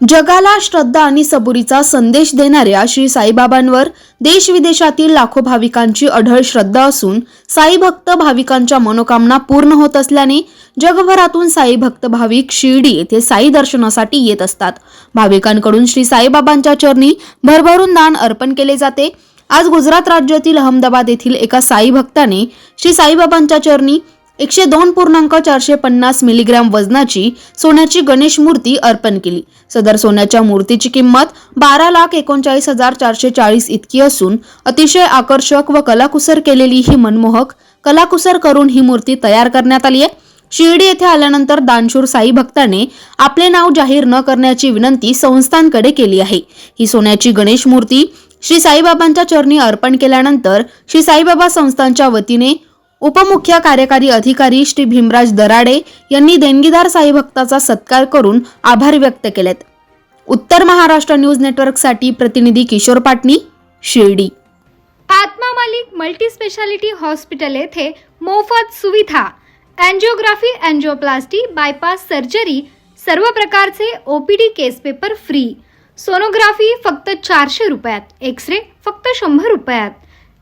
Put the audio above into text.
जगाला श्रद्धा आणि सबुरीचा संदेश देणाऱ्या श्री साईबाबांवर देश विदेशातील लाखो भाविकांची अढळ श्रद्धा असून साई भक्त भाविकांच्या मनोकामना पूर्ण होत असल्याने जगभरातून साई भक्त भाविक शिर्डी येथे साई दर्शनासाठी येत असतात. भाविकांकडून श्री साईबाबांच्या चरणी भरभरून दान अर्पण केले जाते. आज गुजरात राज्यातील अहमदाबाद येथील एका साई भक्ताने श्री साईबाबांच्या चरणी एकशे दोन पूर्णांक चारशे पन्नास मिलीग्रॅम वजनाची सोन्याची गणेश मूर्ती अर्पण केली. सदर सोन्याच्या मूर्तीची किंमत बारा लाख एकोणचाळीस हजार चारशे चाळीस इतकी असून अतिशय आकर्षक व कलाकुसर केलेली ही मनमोहक कलाकुसर करून ही मूर्ती तयार करण्यात आली आहे. शिर्डी येथे आल्यानंतर दानशूर साई भक्ताने आपले नाव जाहीर न करण्याची विनंती संस्थांकडे केली आहे. ही सोन्याची गणेश मूर्ती श्री साईबाबांच्या चरणी अर्पण केल्यानंतर श्री साईबाबा संस्थांच्या वतीने उपमुख्य कार्यकारी अधिकारी श्री भीमराज दराडे यांनी देणगीदार साई भक्ताचा सत्कार करून आभार व्यक्त केलेत. उत्तर महाराष्ट्र न्यूज नेटवर्कसाठी प्रतिनिधी किशोर पाटणी शिर्डी. आत्मा मालिक मल्टी स्पेशालिटी हॉस्पिटल येथे मोफत सुविधा अँजिओग्राफी अँजिओप्लास्टी बायपास सर्जरी सर्व प्रकारचे OPD case paper free. Sonography फक्त चारशे रुपयात एक्स रे फक्त शंभर रुपयात.